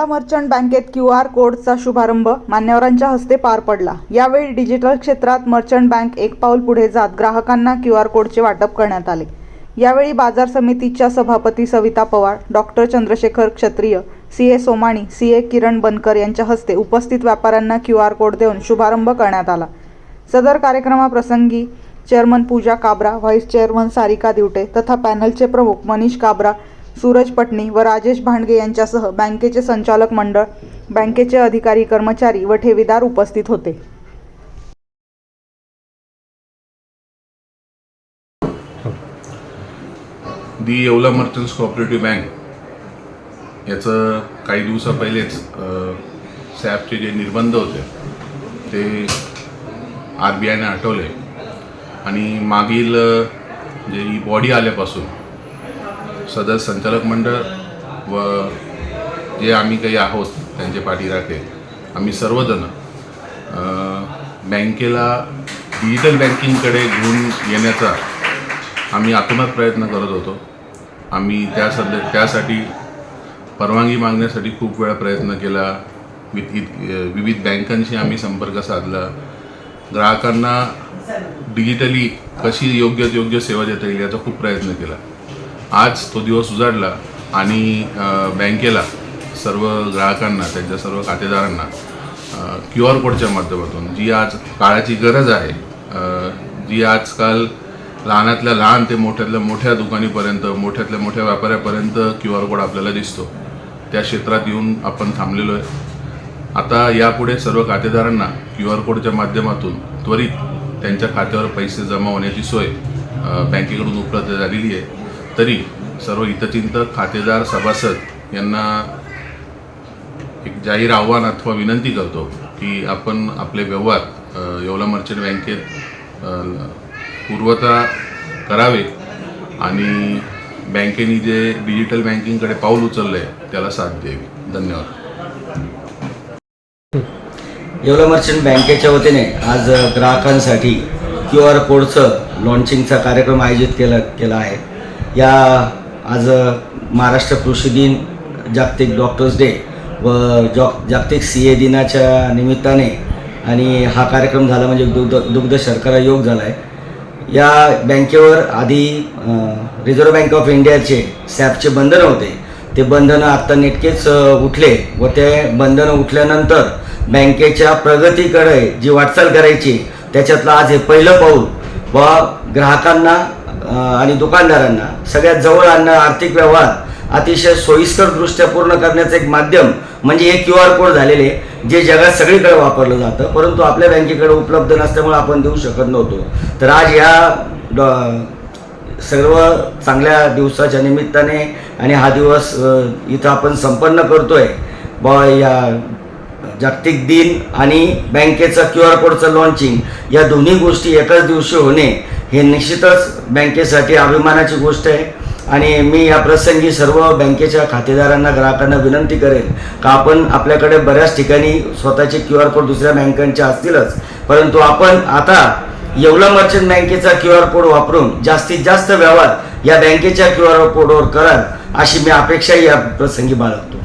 Yeola merchant बँकेत Q R कोडचा शुभारंभ मान्यवरांच्या हस्ते पार पडला. यावेळी डिजिटल क्षेत्रात मर्चंट बँक एक पाऊल पुढे जात ग्राहकांना क्यू आर कोडचे वाटप करण्यात आले. यावेळी बाजार समितीच्या सभापती Savita Pawar doctor Chandrashekhar Kshatriya C A Somani C A Kiran Bankar यांच्या हस्ते उपस्थित व्यापाऱ्यांना क्यू आर कोड देऊन शुभारंभ करण्यात आला. सदर कार्यक्रमाप्रसंगी chairman Pooja Kabra vice chairman Sarika Divate तथा पॅनलचे प्रमुख मनीष काबरा सूरज पटणी व राजेश भांडगे यांच्यासह बँकेचे संचालक मंडळ बँकेचे अधिकारी कर्मचारी व ठेवीदार उपस्थित होते. The Yeola merchants cooperative bank याचं काही दिवसा पहिलेच सॅपचे जे निर्बंध होते ते आर बी आयने हटवले आणि मागील जे ही बॉडी आल्यापासून सदर संचालक मंडळ व जे आम्ही काही आहोत त्यांचे पाठीराखे आम्ही सर्वजण बँकेला डिजिटल बँकिंगकडे घेऊन येण्याचा आम्ही आतोनात प्रयत्न करत होतो. आम्ही त्या सद त्यासाठी परवानगी मागण्यासाठी खूप वेळा प्रयत्न केला. विविध बँकांशी आम्ही संपर्क साधला. ग्राहकांना डिजिटली कशी योग्य योग्य सेवा देता येईल याचा खूप प्रयत्न केला. आज तो दिवस उजाडला आणि बँकेला सर्व ग्राहकांना त्यांच्या सर्व खातेदारांना क्यू आर कोडच्या माध्यमातून जी आज काळाची गरज आहे जी आजकाल लहानातल्या लहान ते मोठ्यातल्या मोठ्या दुकानीपर्यंत मोठ्यातल्या मोठ्या व्यापाऱ्यापर्यंत क्यू आर कोड आपल्याला दिसतो. त्या क्षेत्रात येऊन आपण थांबलेलो आहे. आता यापुढे सर्व खातेदारांना क्यू आर कोडच्या माध्यमातून त्वरित त्यांच्या खात्यावर पैसे जमा होण्याची सोय बँकेकडून उपलब्ध झालेली आहे. तरी सर्व हितचिंतक खातेदार सभासद यांना एक जाहीर आव्हान अथवा विनंती करतो की आपण आपले व्यवहार येवला मर्चंट बँकेत पूर्वता करावे आणि बँकेने जे डिजिटल बँकिंगकडे पाऊल उचललं आहे त्याला साथ द्यावी. धन्यवाद. येवला मर्चंट बँकेच्या वतीने आज ग्राहकांसाठी क्यू आर कोडचं लॉन्चिंगचा कार्यक्रम आयोजित केला केला आहे. या आज महाराष्ट्र कृषी दिन जागतिक डॉक्टर्स डे व जॉ जागतिक सी ए दिनाच्या निमित्ताने आणि हा कार्यक्रम झाला म्हणजे दुग्ध दुग्ध शर्करा योग झाला आहे या बँकेवर आधी रिझर्व्ह बँक ऑफ इंडियाचे सॅपचे बंधनं होते. ते बंधनं आत्ता नेटकेच उठले व ते बंधनं उठल्यानंतर बँकेच्या प्रगतीकडे जी वाटचाल करायची त्याच्यातलं आज हे पहिलं पाऊल व ग्राहकांना आणि दुकानदारांना सगळ्यात जवळ आणणं आर्थिक व्यवहार अतिशय सोयीस्करदृष्ट्या पूर्ण करण्याचं एक माध्यम म्हणजे हे क्यू आर कोड झालेले जे जगात सगळीकडे वापरलं जातं परंतु आपल्या बँकेकडे उपलब्ध नसल्यामुळे आपण देऊ शकत नव्हतो. तर आज या डॉ- सर्व चांगल्या दिवसाच्या निमित्ताने आणि हा दिवस इथं आपण संपन्न करतोय ब या जागतिक दिन आणि बँकेचं क्यू आर कोडचं लॉन्चिंग या दोन्ही गोष्टी एकाच दिवशी होणे हे निश्चितच बँकेसाठी अभिमानाची गोष्ट आहे. आणि मी या प्रसंगी सर्व बँकेच्या खातेदारांना ग्राहकांना विनंती करेन का आपण आपल्याकडे बऱ्याच ठिकाणी स्वतःचे क्यू आर कोड दुसऱ्या बँकांचे असतीलच. परंतु आपण आता येवला मर्चंट बँकेचा क्यू आर कोड वापरून जास्तीत जास्त व्यवहार या बँकेच्या क्यू आर कोडवर कराल अशी मी अपेक्षाही या प्रसंगी बाळगतो.